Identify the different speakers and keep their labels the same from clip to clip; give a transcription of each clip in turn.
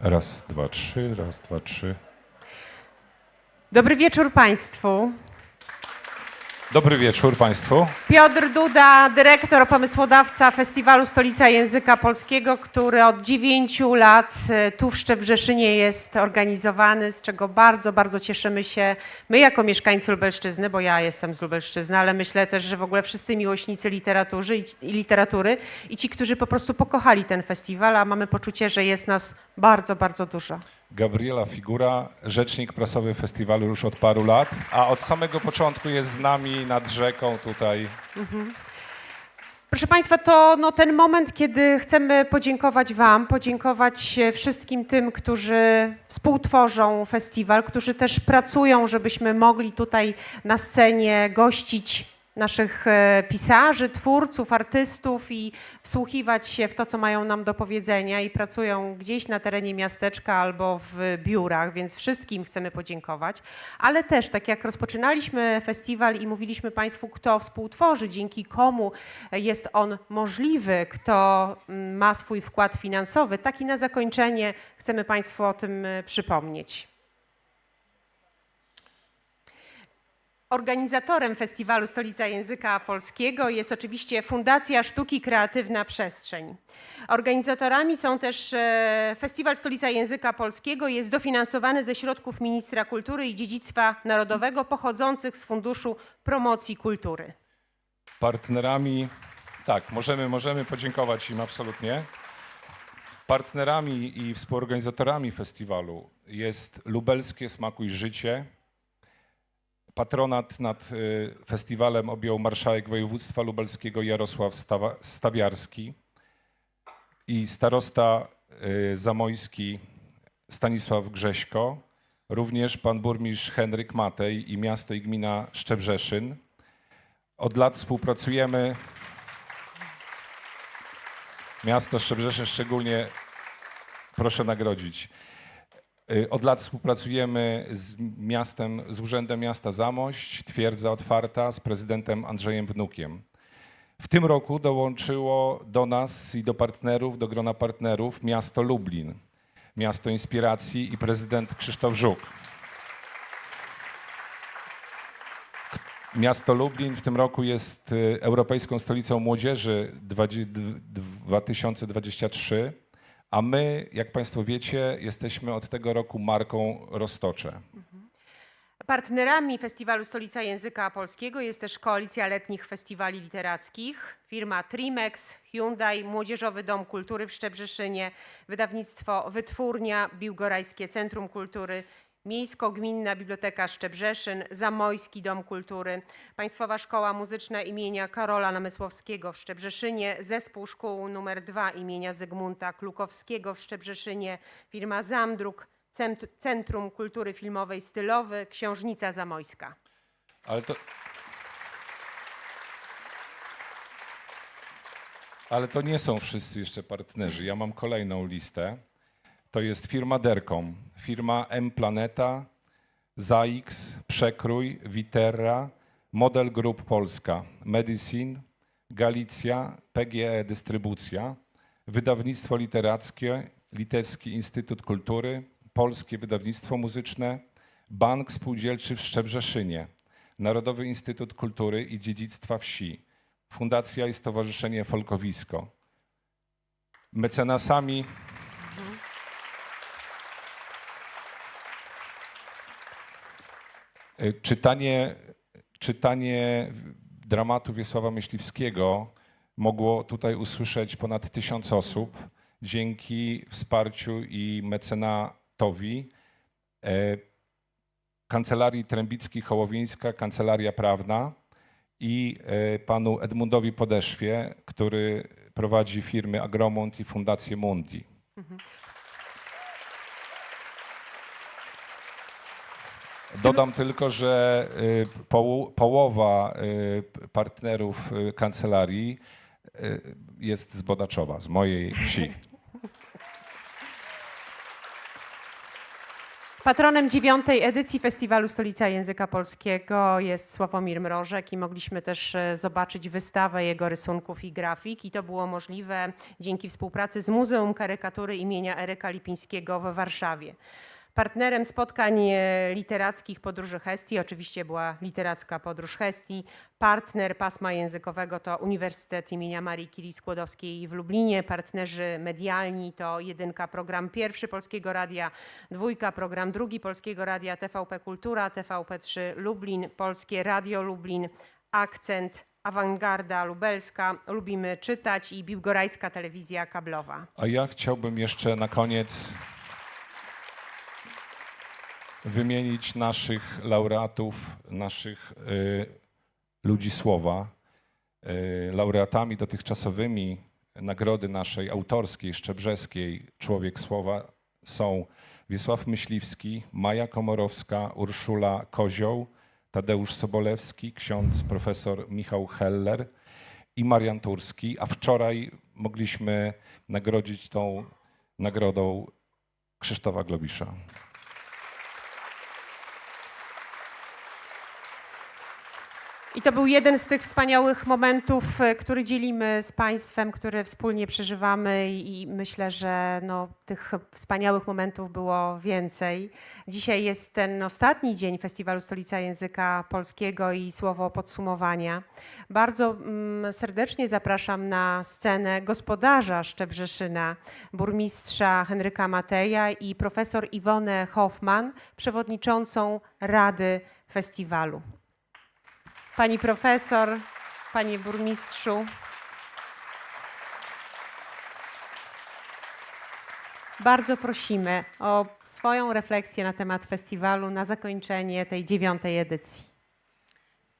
Speaker 1: Raz, dwa, trzy, raz, dwa, trzy.
Speaker 2: Dobry wieczór Państwu.
Speaker 1: Dobry wieczór Państwu.
Speaker 2: Piotr Duda, dyrektor, pomysłodawca Festiwalu Stolica Języka Polskiego, który od dziewięciu lat e, tu w Szczebrzeszynie jest organizowany, z czego bardzo, bardzo cieszymy się my jako mieszkańcy Lubelszczyzny, bo ja jestem z Lubelszczyzny, ale myślę też, że w ogóle wszyscy miłośnicy literatury i literatury i ci, którzy po prostu pokochali ten festiwal, a mamy poczucie, że jest nas bardzo, bardzo dużo.
Speaker 1: Gabriela Figura, rzecznik prasowy festiwalu już od paru lat, a od samego początku jest z nami nad rzeką tutaj.
Speaker 2: Proszę Państwa, to no, ten moment, kiedy chcemy podziękować Wam, podziękować e, wszystkim tym, którzy współtworzą festiwal, którzy też pracują, żebyśmy mogli tutaj na scenie gościć naszych e, pisarzy, twórców, artystów i wsłuchiwać się w to, co mają nam do powiedzenia i pracują gdzieś na terenie miasteczka albo w biurach, więc wszystkim chcemy podziękować. Ale też, tak jak rozpoczynaliśmy festiwal i mówiliśmy Państwu, kto współtworzy, dzięki komu jest on możliwy, kto mm, ma swój wkład finansowy, tak i na zakończenie chcemy Państwu o tym e, przypomnieć. Organizatorem festiwalu Stolica Języka Polskiego jest oczywiście Fundacja Sztuki Kreatywna Przestrzeń. Organizatorami są też e, Festiwal Stolica Języka Polskiego jest dofinansowany ze środków Ministra Kultury i Dziedzictwa Narodowego pochodzących z Funduszu Promocji Kultury.
Speaker 1: Partnerami, tak, możemy, możemy podziękować im absolutnie. Partnerami i współorganizatorami festiwalu jest Lubelskie Smakuj Życie. Patronat nad y, festiwalem objął marszałek województwa lubelskiego Jarosław Stawiarski i starosta y, zamojski Stanisław Grześko, również pan burmistrz Henryk Matej i miasto i gmina Szczebrzeszyn. Od lat współpracujemy. Miasto Szczebrzeszyn szczególnie proszę nagrodzić. Y, Od lat współpracujemy z miastem, z Urzędem Miasta Zamość, Twierdza Otwarta, z prezydentem Andrzejem Wnukiem. W tym roku dołączyło do nas i do partnerów, do grona partnerów miasto Lublin, miasto inspiracji i prezydent Krzysztof Żuk. Miasto Lublin w tym roku jest y, Europejską Stolicą Młodzieży 20- d- 2023, a my, jak Państwo wiecie, jesteśmy od tego roku marką Roztocze.
Speaker 2: Partnerami Festiwalu Stolica Języka Polskiego jest też Koalicja Letnich Festiwali Literackich, firma Trimex, Hyundai, Młodzieżowy Dom Kultury w Szczebrzeszynie, wydawnictwo Wytwórnia, Biłgorajskie Centrum Kultury, Miejsko-Gminna Biblioteka Szczebrzeszyn, Zamojski Dom Kultury, Państwowa Szkoła Muzyczna imienia Karola Namysłowskiego w Szczebrzeszynie, Zespół Szkół nr 2 imienia Zygmunta Klukowskiego w Szczebrzeszynie, firma Zamdruk, Cent- Centrum Kultury Filmowej Stylowy, Książnica Zamojska.
Speaker 1: Ale to. Ale to nie są wszyscy jeszcze partnerzy. Ja mam kolejną listę. To jest firma Dercom, firma M Planeta, ZAX, Przekrój, Witerra, Model Group Polska, Medicine, Galicja, PGE Dystrybucja, Wydawnictwo Literackie, Litewski Instytut Kultury, Polskie Wydawnictwo Muzyczne, Bank Spółdzielczy w Szczebrzeszynie, Narodowy Instytut Kultury i Dziedzictwa Wsi, Fundacja i Stowarzyszenie Folkowisko. Mecenasami Czytanie, czytanie dramatu Wiesława Myśliwskiego mogło tutaj usłyszeć ponad tysiąc osób dzięki wsparciu i mecenatowi e, Kancelarii Trębicki-Hołowińska, Kancelaria Prawna i e, panu Edmundowi Podeszwie, który prowadzi firmy Agromont i Fundację Mundi. Dodam tylko, że y, poł- połowa y, partnerów y, kancelarii jest z Bodaczowa, z mojej wsi.
Speaker 2: Patronem dziewiątej edycji Festiwalu Stolica Języka Polskiego jest Sławomir Mrożek i mogliśmy też e, zobaczyć wystawę jego rysunków i grafik i to było możliwe dzięki współpracy z Muzeum Karykatury imienia Eryka Lipińskiego w Warszawie. Partnerem spotkań e, literackich Podróży Hestii oczywiście była literacka Podróż Hestii. Partner pasma językowego to Uniwersytet imienia Marii Curie Skłodowskiej w Lublinie. Partnerzy medialni to jedynka program pierwszy Polskiego Radia, dwójka program drugi Polskiego Radia, TVP Kultura, TVP3 Lublin, Polskie Radio Lublin, Akcent, Awangarda Lubelska, Lubimy Czytać i Biłgorajska Telewizja Kablowa.
Speaker 1: A ja chciałbym jeszcze na koniec wymienić naszych laureatów, naszych y, ludzi słowa. Y, laureatami dotychczasowymi nagrody naszej autorskiej, szczebrzeskiej Człowiek Słowa są Wiesław Myśliwski, Maja Komorowska, Urszula Kozioł, Tadeusz Sobolewski, ksiądz profesor Michał Heller i Marian Turski, a wczoraj mogliśmy nagrodzić tą nagrodą Krzysztofa Globisza.
Speaker 2: I to był jeden z tych wspaniałych momentów, e, który dzielimy z Państwem, który wspólnie przeżywamy i myślę, że no, tych wspaniałych momentów było więcej. Dzisiaj jest ten ostatni dzień Festiwalu Stolica Języka Polskiego i słowo podsumowania. Bardzo mm, serdecznie zapraszam na scenę gospodarza Szczebrzeszyna, burmistrza Henryka Mateja i profesor Iwonę Hoffman, przewodniczącą Rady Festiwalu. Pani profesor, panie burmistrzu. Bardzo prosimy o swoją refleksję na temat festiwalu na zakończenie tej dziewiątej edycji.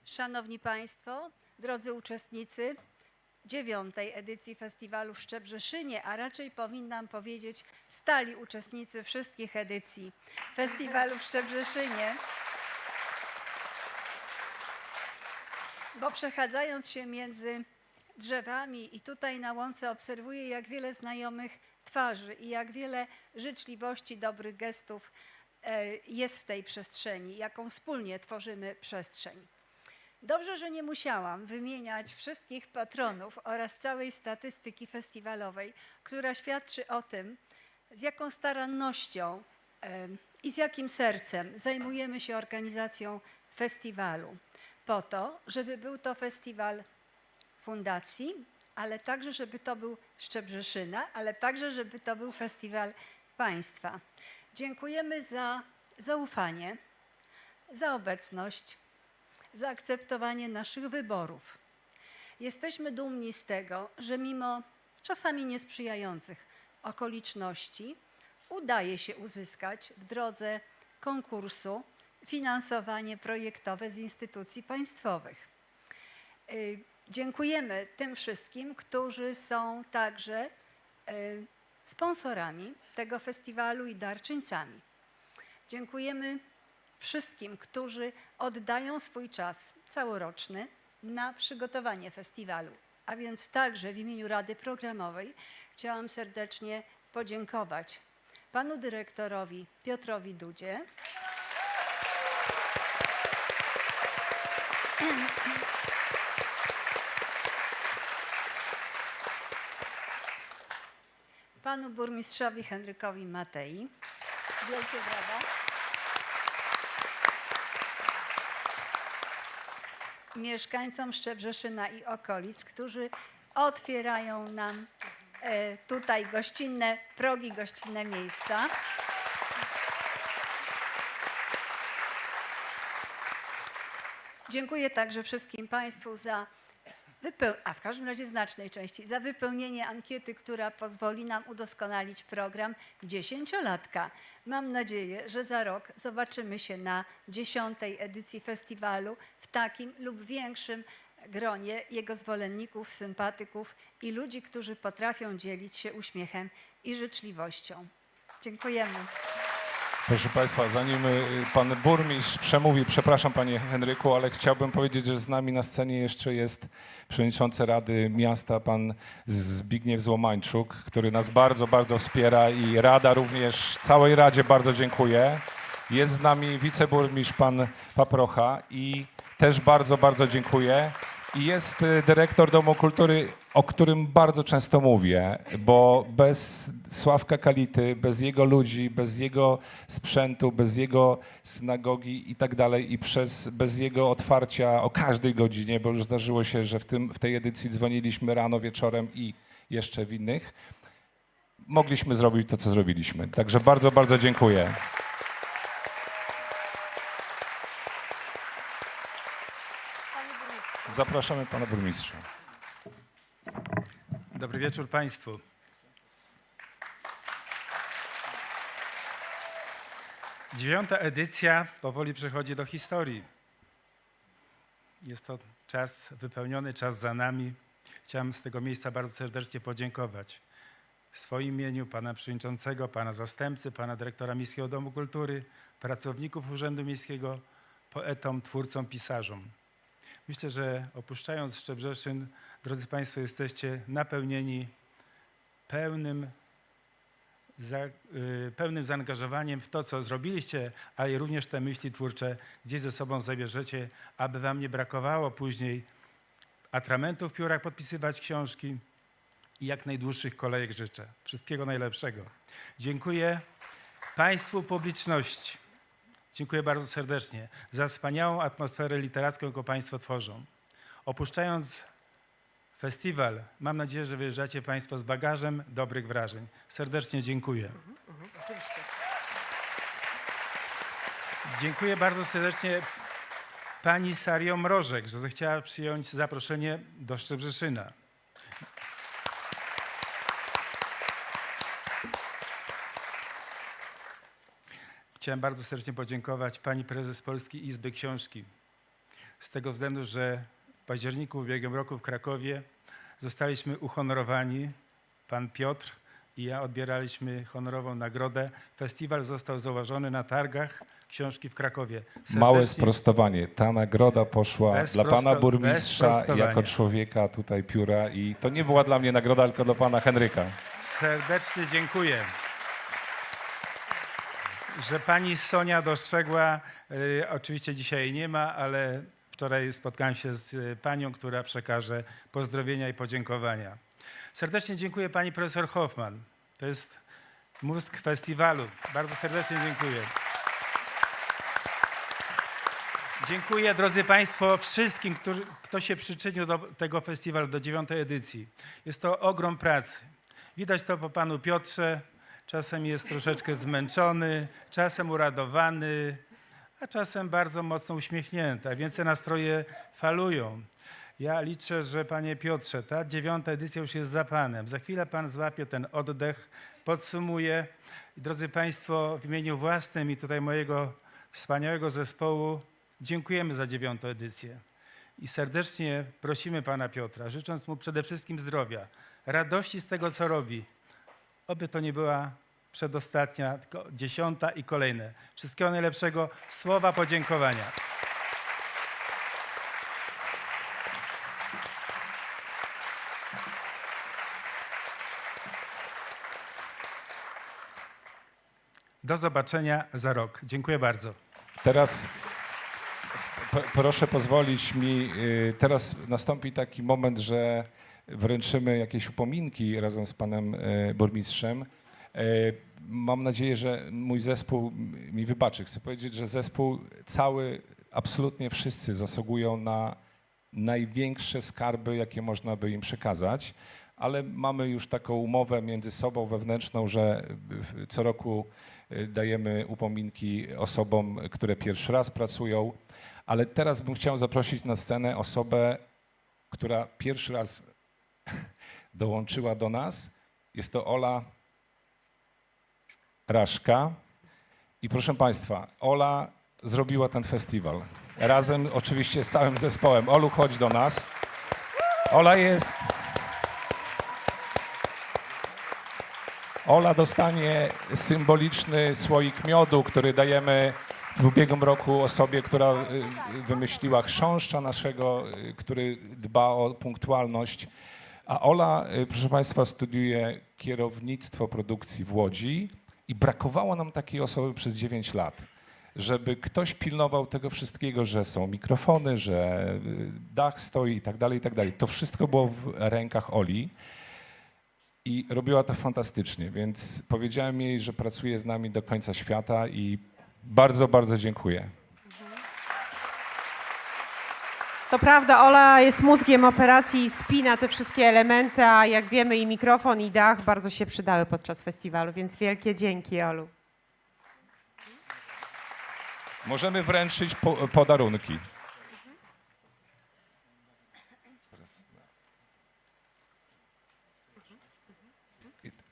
Speaker 3: Szanowni Państwo, drodzy uczestnicy dziewiątej edycji festiwalu w Szczebrzeszynie, a raczej powinnam powiedzieć stali uczestnicy wszystkich edycji festiwalu w Szczebrzeszynie. Bo przechadzając się między drzewami i tutaj na łące obserwuję, jak wiele znajomych twarzy i jak wiele życzliwości, dobrych gestów e, jest w tej przestrzeni, jaką wspólnie tworzymy przestrzeń. Dobrze, że nie musiałam wymieniać wszystkich patronów oraz całej statystyki festiwalowej, która świadczy o tym, z jaką starannością em, i z jakim sercem zajmujemy się organizacją festiwalu. Po to, żeby był to festiwal fundacji, ale także, żeby to był Szczebrzeszyna, ale także, żeby to był festiwal państwa. Dziękujemy za zaufanie, za obecność, zaakceptowanie naszych wyborów. Jesteśmy dumni z tego, że mimo czasami niesprzyjających okoliczności udaje się uzyskać w drodze konkursu finansowanie projektowe z instytucji państwowych. Y, Dziękujemy tym wszystkim, którzy są także y, sponsorami tego festiwalu i darczyńcami. Dziękujemy wszystkim, którzy oddają swój czas całoroczny na przygotowanie festiwalu. A więc także w imieniu Rady Programowej chciałam serdecznie podziękować panu dyrektorowi Piotrowi Dudzie, panu burmistrzowi Henrykowi Matei. Wielkie brawa. Mieszkańcom Szczebrzeszyna i okolic, którzy otwierają nam e, tutaj gościnne progi, gościnne miejsca. Dziękuję także wszystkim Państwu za a w każdym razie znacznej części, za wypełnienie ankiety, która pozwoli nam udoskonalić program dziesięciolatka. Mam nadzieję, że za rok zobaczymy się na dziesiątej edycji festiwalu w takim lub większym gronie jego zwolenników, sympatyków i ludzi, którzy potrafią dzielić się uśmiechem i życzliwością. Dziękujemy.
Speaker 1: Proszę Państwa, zanim y, Pan Burmistrz przemówi, przepraszam Panie Henryku, ale chciałbym powiedzieć, że z nami na scenie jeszcze jest Przewodniczący Rady Miasta, Pan Zbigniew Złomańczuk, który nas bardzo, bardzo wspiera i Rada również, całej Radzie bardzo dziękuję. Jest z nami wiceburmistrz pan Paprocha i też bardzo, bardzo dziękuję. I jest y, dyrektor Domu Kultury, o którym bardzo często mówię, bo bez Sławka Kality, bez jego ludzi, bez jego sprzętu, bez jego synagogi i tak dalej i przez, bez jego otwarcia o każdej godzinie, bo już zdarzyło się, że w, tym, w tej edycji dzwoniliśmy rano, wieczorem i jeszcze w innych, mogliśmy zrobić to, co zrobiliśmy. Także bardzo, bardzo dziękuję. Zapraszamy pana burmistrza.
Speaker 4: Dobry wieczór Państwu. Dziewiąta edycja powoli przechodzi do historii. Jest to czas wypełniony, czas za nami. Chciałem z tego miejsca bardzo serdecznie podziękować w swoim imieniu pana przewodniczącego, pana zastępcy, pana dyrektora Miejskiego Domu Kultury, pracowników Urzędu Miejskiego, poetom, twórcom, pisarzom. Myślę, że opuszczając Szczebrzeszyn, drodzy Państwo, jesteście napełnieni pełnym, za, y, pełnym zaangażowaniem w to, co zrobiliście, ale również te myśli twórcze gdzieś ze sobą zabierzecie, aby Wam nie brakowało później atramentów w piórach podpisywać książki i jak najdłuższych kolejek życzę. Wszystkiego najlepszego. Dziękuję Państwu publiczności. Dziękuję bardzo serdecznie za wspaniałą atmosferę literacką, jaką Państwo tworzą. Opuszczając festiwal, mam nadzieję, że wyjeżdżacie Państwo z bagażem dobrych wrażeń. Serdecznie dziękuję.
Speaker 2: Oczywiście.
Speaker 4: Dziękuję bardzo serdecznie pani Sario Mrożek, że zechciała przyjąć zaproszenie do Szczebrzeszyna. Chciałem bardzo serdecznie podziękować pani prezes Polskiej Izby Książki. Z tego względu, że w październiku ubiegłym roku w Krakowie zostaliśmy uhonorowani, pan Piotr i ja odbieraliśmy honorową nagrodę. Festiwal został założony na targach książki w Krakowie.
Speaker 1: Małe
Speaker 4: Serdecznie-
Speaker 1: sprostowanie. Ta nagroda poszła dla pana burmistrza jako człowieka tutaj pióra i to nie była dla mnie nagroda, tylko dla pana Henryka.
Speaker 4: Serdecznie dziękuję, że pani Sonia dostrzegła, y, oczywiście dzisiaj jej nie ma, ale wczoraj spotkałem się z y, panią, która przekaże pozdrowienia i podziękowania. Serdecznie dziękuję pani profesor Hoffman. To jest mózg festiwalu. Bardzo serdecznie dziękuję. Dziękuję, drodzy Państwo, wszystkim, którzy, kto się przyczynił do tego festiwalu, do dziewiątej edycji. Jest to ogrom pracy. Widać to po panu Piotrze. Czasem jest troszeczkę zmęczony, czasem uradowany, a czasem bardzo mocno uśmiechnięty, a więc te nastroje falują. Ja liczę, że panie Piotrze, ta dziewiąta edycja już jest za panem. Za chwilę pan złapie ten oddech, podsumuje. Drodzy Państwo, w imieniu własnym i tutaj mojego wspaniałego zespołu dziękujemy za dziewiątą edycję. I serdecznie prosimy pana Piotra, życząc mu przede wszystkim zdrowia, radości z tego, co robi. Oby to nie była przedostatnia, dziesiąta i kolejne. Wszystkiego najlepszego, słowa podziękowania. Do zobaczenia za rok. Dziękuję bardzo.
Speaker 1: Teraz proszę pozwolić mi, y, teraz nastąpi taki moment, że wręczymy jakieś upominki razem z panem y, burmistrzem. Mam nadzieję, że mój zespół mi wybaczy. Chcę powiedzieć, że zespół cały, absolutnie wszyscy zasługują na największe skarby, jakie można by im przekazać, ale mamy już taką umowę między sobą wewnętrzną, że co roku y, dajemy upominki osobom, które pierwszy raz pracują, ale teraz bym chciał zaprosić na scenę osobę, która pierwszy raz dołączyła do nas. Jest to Ola Raszka. I proszę Państwa, Ola zrobiła ten festiwal. Razem oczywiście z całym zespołem. Olu, chodź do nas. Ola jest. Ola dostanie symboliczny słoik miodu, który dajemy w ubiegłym roku osobie, która y, y, wymyśliła chrząszcza naszego, y, który dba o punktualność. A Ola, proszę Państwa, studiuje kierownictwo produkcji w Łodzi i brakowało nam takiej osoby przez 9 lat. żeby ktoś pilnował tego wszystkiego, że są mikrofony, że y, dach stoi i tak dalej, i tak dalej. To wszystko było w rękach Oli i robiła to fantastycznie, więc powiedziałem jej, że pracuje z nami do końca świata i bardzo, bardzo dziękuję.
Speaker 2: To prawda, Ola jest mózgiem operacji i spina te wszystkie elementy, a jak wiemy i mikrofon i dach bardzo się przydały podczas festiwalu, więc wielkie dzięki Olu.
Speaker 1: Możemy wręczyć po, podarunki.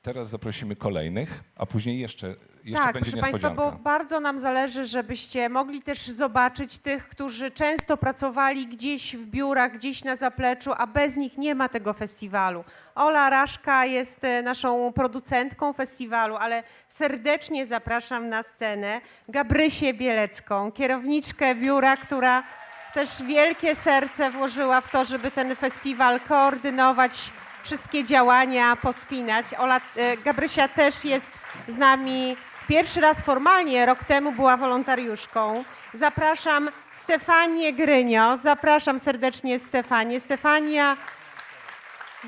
Speaker 1: Teraz zaprosimy kolejnych, a później jeszcze, jeszcze
Speaker 2: tak,
Speaker 1: będzie
Speaker 2: proszę Państwa, bo bardzo nam zależy, żebyście mogli też zobaczyć tych, którzy często pracowali gdzieś w biurach, gdzieś na zapleczu, a bez nich nie ma tego festiwalu. Ola Raszka jest e, naszą producentką festiwalu, ale serdecznie zapraszam na scenę. Gabrysię Bielecką, kierowniczkę biura, która też wielkie serce włożyła w to, żeby ten festiwal koordynować, wszystkie działania pospinać. Ola, e, Gabrysia też jest z nami pierwszy raz formalnie, rok temu była wolontariuszką. Zapraszam Stefanię Grynio, zapraszam serdecznie Stefanię. Stefania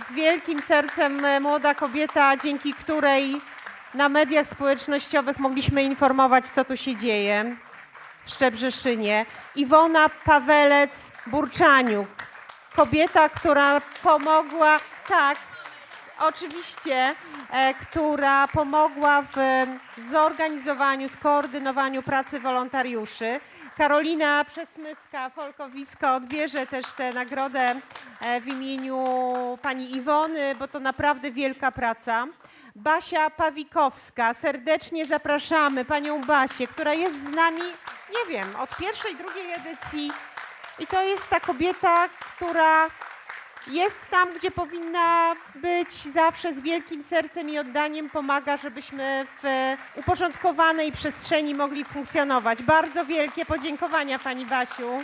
Speaker 2: z wielkim sercem e, młoda kobieta, dzięki której na mediach społecznościowych mogliśmy informować, co tu się dzieje w Szczebrzeszynie. Iwona Pawelec-Burczaniuk, kobieta, która pomogła, tak, oczywiście, e, która pomogła w zorganizowaniu, skoordynowaniu pracy wolontariuszy. Karolina Przesmyska, Folkowisko odbierze też tę nagrodę e, w imieniu pani Iwony, bo to naprawdę wielka praca. Basia Pawikowska, serdecznie zapraszamy panią Basię, która jest z nami, nie wiem, od pierwszej, drugiej edycji. I to jest ta kobieta, która jest tam, gdzie powinna być zawsze z wielkim sercem i oddaniem pomaga, żebyśmy w uporządkowanej przestrzeni mogli funkcjonować. Bardzo wielkie podziękowania Pani Basiu.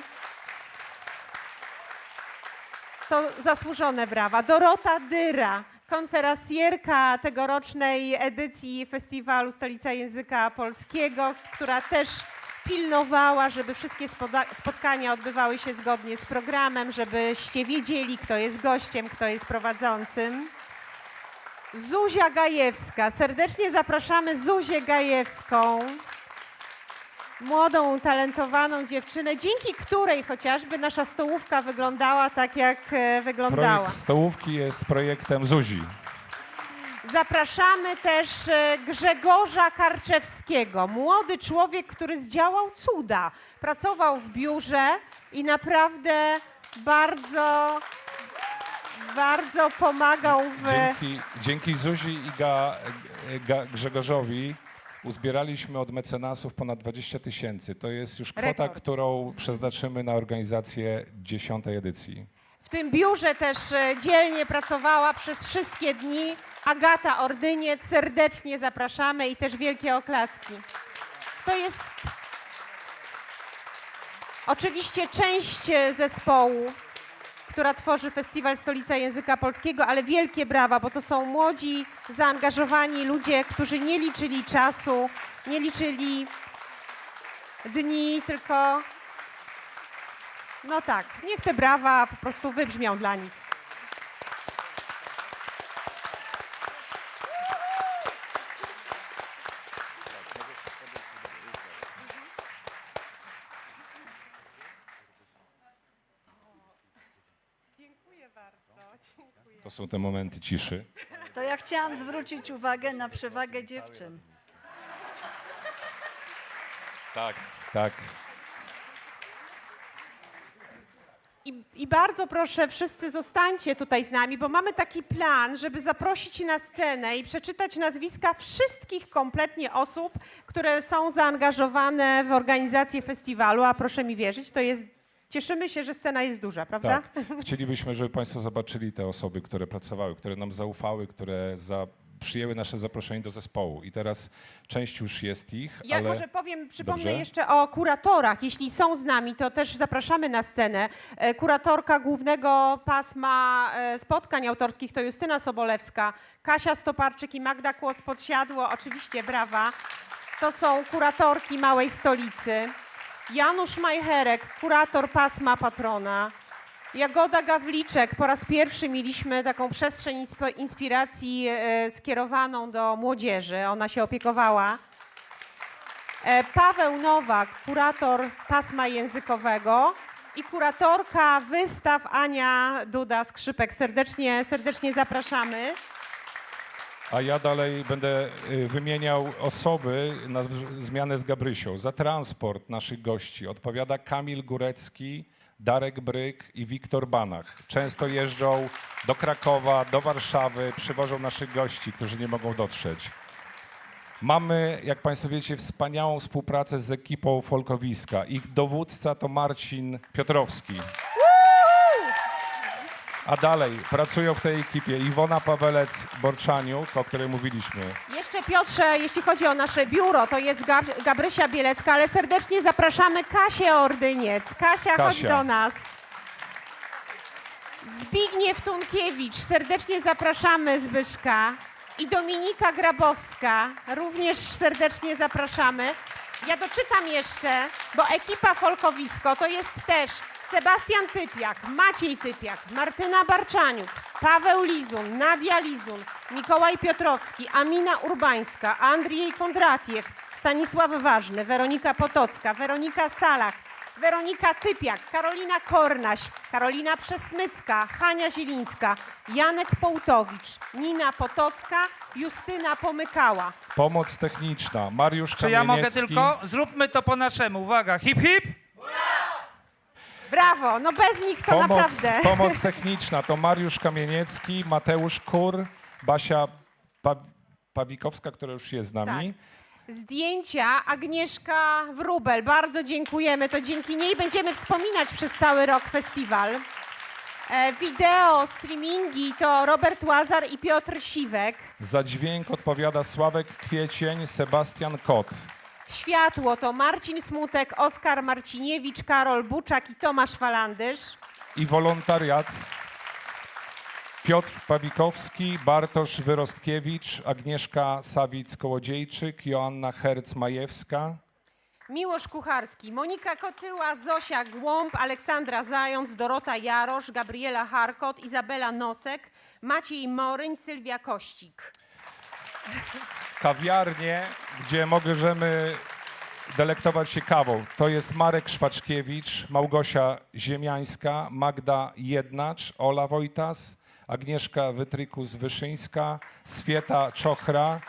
Speaker 2: To zasłużone brawa. Dorota Dyra, konferencjerka tegorocznej edycji Festiwalu Stolica Języka Polskiego, która też pilnowała, żeby wszystkie spotkania odbywały się zgodnie z programem, żebyście wiedzieli, kto jest gościem, kto jest prowadzącym. Zuzia Gajewska. Serdecznie zapraszamy Zuzię Gajewską. Młodą, talentowaną dziewczynę, dzięki której chociażby nasza stołówka wyglądała tak, jak e, wyglądała.
Speaker 1: Projekt stołówki jest projektem Zuzi.
Speaker 2: Zapraszamy też e, Grzegorza Karczewskiego, młody człowiek, który zdziałał cuda. Pracował w biurze i naprawdę bardzo, bardzo pomagał w.
Speaker 1: Dzięki, dzięki Zuzi i Ga, Ga, Grzegorzowi uzbieraliśmy od mecenasów ponad 20 tysięcy. To jest już kwota,
Speaker 2: Rekord.
Speaker 1: którą przeznaczymy na organizację dziesiątej edycji.
Speaker 2: W tym biurze też e, dzielnie pracowała przez wszystkie dni Agata Ordyniec. Serdecznie zapraszamy i też wielkie oklaski. To jest oczywiście część zespołu, która tworzy Festiwal Stolica Języka Polskiego, ale wielkie brawa, bo to są młodzi, zaangażowani ludzie, którzy nie liczyli czasu, nie liczyli dni, tylko no tak, niech te brawa po prostu wybrzmią dla nich.
Speaker 1: Są te momenty ciszy.
Speaker 3: To ja chciałam zwrócić uwagę na przewagę dziewczyn.
Speaker 1: Tak. Tak.
Speaker 2: I, I bardzo proszę, wszyscy zostańcie tutaj z nami, bo mamy taki plan, żeby zaprosić na scenę i przeczytać nazwiska wszystkich kompletnie osób, które są zaangażowane w organizację festiwalu. A proszę mi wierzyć, to jest. Cieszymy się, że scena jest duża, prawda?
Speaker 1: Tak. Chcielibyśmy, żeby Państwo zobaczyli te osoby, które pracowały, które nam zaufały, które za, przyjęły nasze zaproszenie do zespołu. I teraz część już jest ich,
Speaker 2: Ja
Speaker 1: ale
Speaker 2: może powiem, przypomnę
Speaker 1: Dobrze.
Speaker 2: jeszcze o kuratorach. Jeśli są z nami, to też zapraszamy na scenę. E, Kuratorka głównego pasma e, spotkań autorskich to Justyna Sobolewska, Kasia Stoparczyk i Magda Kłos-Podsiadło. Oczywiście brawa. to są kuratorki Małej Stolicy. Janusz Majcherek, kurator pasma patrona. Jagoda Gawliczek, po raz pierwszy mieliśmy taką przestrzeń insp- inspiracji e, skierowaną do młodzieży. Ona się opiekowała. E, Paweł Nowak, kurator pasma językowego i kuratorka wystaw Ania Duda Skrzypek. Serdecznie, serdecznie zapraszamy.
Speaker 1: A ja dalej będę y, wymieniał osoby na zmianę z Gabrysią. Za transport naszych gości odpowiada Kamil Górecki, Darek Bryk i Wiktor Banach. Często jeżdżą do Krakowa, do Warszawy, przywożą naszych gości, którzy nie mogą dotrzeć. Mamy, jak Państwo wiecie, wspaniałą współpracę z ekipą Folkowiska. Ich dowódca to Marcin Piotrowski. A dalej pracują w tej ekipie Iwona Pawelec-Borczaniuk, o której mówiliśmy.
Speaker 2: Jeszcze Piotrze, jeśli chodzi o nasze biuro, to jest Gab- Gabrysia Bielecka, ale serdecznie zapraszamy Kasię Ordyniec. Kasia, chodź
Speaker 1: Kasia.
Speaker 2: do nas. Zbigniew Tunkiewicz, serdecznie zapraszamy Zbyszka. I Dominika Grabowska, również serdecznie zapraszamy. Ja doczytam jeszcze, bo ekipa Folkowisko to jest też Sebastian Typiak, Maciej Typiak, Martyna Barczaniuk, Paweł Lizun, Nadia Lizun, Mikołaj Piotrowski, Amina Urbańska, Andrzej Kondratiew, Stanisław Ważny, Weronika Potocka, Weronika Salach, Weronika Typiak, Karolina Kornaś, Karolina Przesmycka, Hania Zielińska, Janek Połtowicz, Nina Potocka, Justyna Pomykała.
Speaker 1: Pomoc techniczna, Mariusz
Speaker 5: Czy ja mogę tylko? Zróbmy to po naszemu. Uwaga, hip hip!
Speaker 2: Brawo, no bez nich to
Speaker 1: Pomoc,
Speaker 2: naprawdę.
Speaker 1: pomoc techniczna to Mariusz Kamieniecki, Mateusz Kur, Basia pa Pawikowska, która już jest z nami.
Speaker 2: Zdjęcia Agnieszka Wrubel, bardzo dziękujemy. To dzięki niej będziemy wspominać przez cały rok festiwal. E, wideo, streamingi to Robert Łazar i Piotr Siwek.
Speaker 1: Za dźwięk odpowiada Sławek Kwiecień, Sebastian Kot.
Speaker 2: Światło to Marcin Smutek, Oskar Marciniewicz, Karol Buczak i Tomasz Falandysz.
Speaker 1: I wolontariat Piotr Pawikowski, Bartosz Wyrostkiewicz, Agnieszka Sawic-Kołodziejczyk, Joanna Herc-Majewska.
Speaker 2: Miłosz Kucharski, Monika Kotyła, Zosia Głąb, Aleksandra Zając, Dorota Jarosz, Gabriela Harkot, Izabela Nosek, Maciej Moryń, Sylwia Kościk.
Speaker 1: Kawiarnię, gdzie możemy delektować się kawą. To jest Marek Szwaczkiewicz, Małgosia Ziemiańska, Magda Jednacz, Ola Wojtas, Agnieszka Wytrykus-Wyszyńska, Swieta Czochra,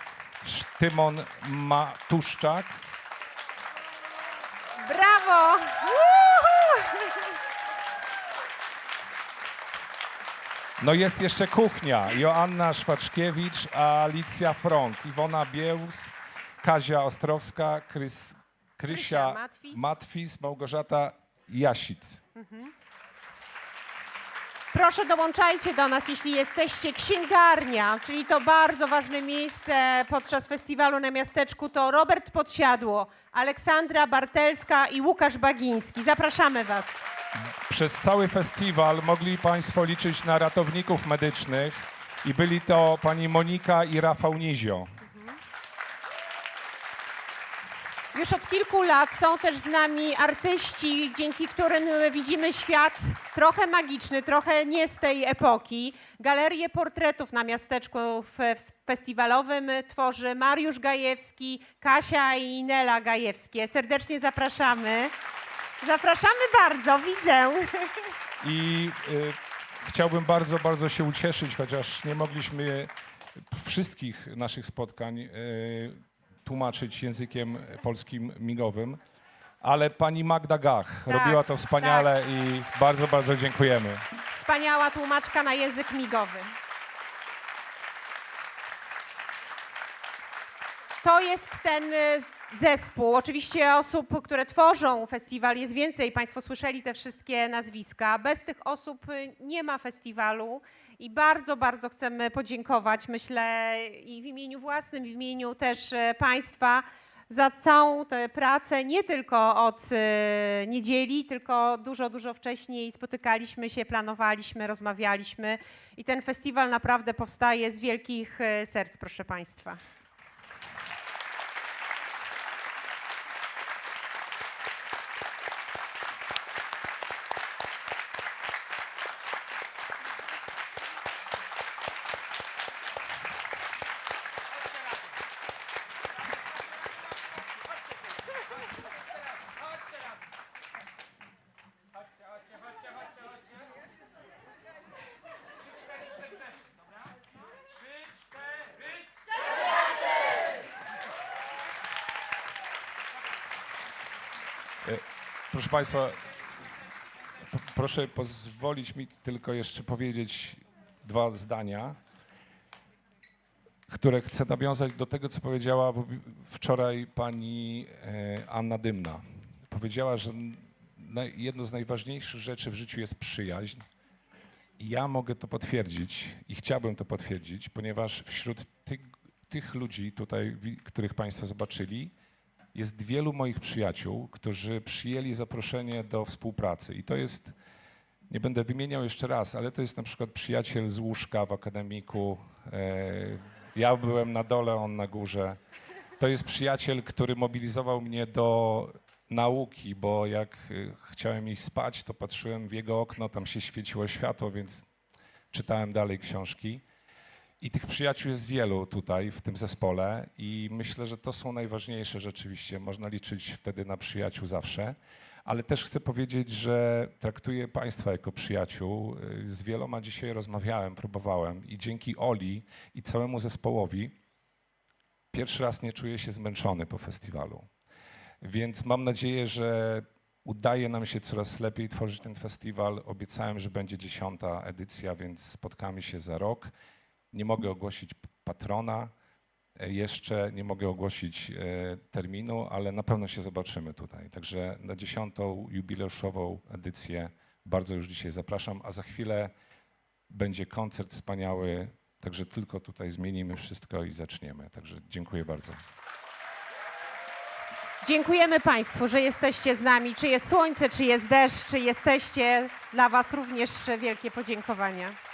Speaker 1: Tymon Matuszczak.
Speaker 2: Brawo!
Speaker 1: No jest jeszcze kuchnia. Joanna Szwaczkiewicz, Alicja Frąk, Iwona Biełs, Kazia Ostrowska, Krys, Krysia
Speaker 2: Krysia Matwis.
Speaker 1: Matwis, Małgorzata Jasic.
Speaker 2: Proszę dołączajcie do nas, jeśli jesteście. Księgarnia, czyli to bardzo ważne miejsce podczas festiwalu na miasteczku, to Robert Podsiadło, Aleksandra Bartelska i Łukasz Bagiński. Zapraszamy Was.
Speaker 1: Przez cały festiwal mogli Państwo liczyć na ratowników medycznych i byli to pani Monika i Rafał Nizio.
Speaker 2: Już od kilku lat są też z nami artyści, dzięki którym widzimy świat trochę magiczny, trochę nie z tej epoki. Galerię portretów na miasteczku fe- festiwalowym tworzy Mariusz Gajewski, Kasia i Nela Gajewskie. Serdecznie zapraszamy. Zapraszamy bardzo, widzę.
Speaker 1: I y, chciałbym bardzo, bardzo się ucieszyć, chociaż nie mogliśmy wszystkich naszych spotkań y, tłumaczyć językiem polskim migowym, ale pani Magda Gach
Speaker 2: Tak,
Speaker 1: robiła to wspaniale i bardzo, bardzo dziękujemy.
Speaker 2: Wspaniała tłumaczka na język migowy. To jest ten y, zespół. Oczywiście osób, które tworzą festiwal jest więcej. Państwo słyszeli te wszystkie nazwiska. Bez tych osób y, nie ma festiwalu i bardzo, bardzo chcemy podziękować, myślę, i w imieniu własnym, i w imieniu też e, Państwa za całą tę pracę, nie tylko od niedzieli, tylko dużo, dużo wcześniej spotykaliśmy się, planowaliśmy, rozmawialiśmy i ten festiwal naprawdę powstaje z wielkich serc, proszę Państwa.
Speaker 1: Proszę Państwa, proszę pozwolić mi tylko jeszcze powiedzieć dwa zdania, które chcę nawiązać do tego, co powiedziała wczoraj pani e, Anna Dymna. Powiedziała, że jedno z najważniejszych rzeczy w życiu jest przyjaźń. I ja mogę to potwierdzić i chciałbym to potwierdzić, ponieważ wśród tych, tych ludzi tutaj, których Państwo zobaczyli, jest wielu moich przyjaciół, którzy przyjęli zaproszenie do współpracy. I to jest, nie będę wymieniał jeszcze raz, ale to jest na przykład przyjaciel z łóżka w akademiku. E, ja byłem na dole, on na górze. To jest przyjaciel, który mobilizował mnie do nauki, bo jak y, chciałem iść spać, to patrzyłem w jego okno, tam się świeciło światło, więc czytałem dalej książki. I tych przyjaciół jest wielu tutaj w tym zespole i myślę, że to są najważniejsze rzeczywiście. Można liczyć wtedy na przyjaciół zawsze. Ale też chcę powiedzieć, że traktuję Państwa jako przyjaciół. Z wieloma dzisiaj rozmawiałem, próbowałem i dzięki Oli i całemu zespołowi pierwszy raz nie czuję się zmęczony po festiwalu. Więc mam nadzieję, że udaje nam się coraz lepiej tworzyć ten festiwal. Obiecałem, że będzie dziesiąta edycja, więc spotkamy się za rok. Nie mogę ogłosić patrona, e, jeszcze nie mogę ogłosić e, terminu, ale na pewno się zobaczymy tutaj. Także na dziesiątą jubileuszową edycję bardzo już dzisiaj zapraszam, a za chwilę będzie koncert wspaniały, także tylko tutaj zmienimy wszystko i zaczniemy. Także dziękuję bardzo.
Speaker 2: Dziękujemy Państwu, że jesteście z nami. Czy jest słońce, czy jest deszcz, czy jesteście. Dla Was również wielkie podziękowania.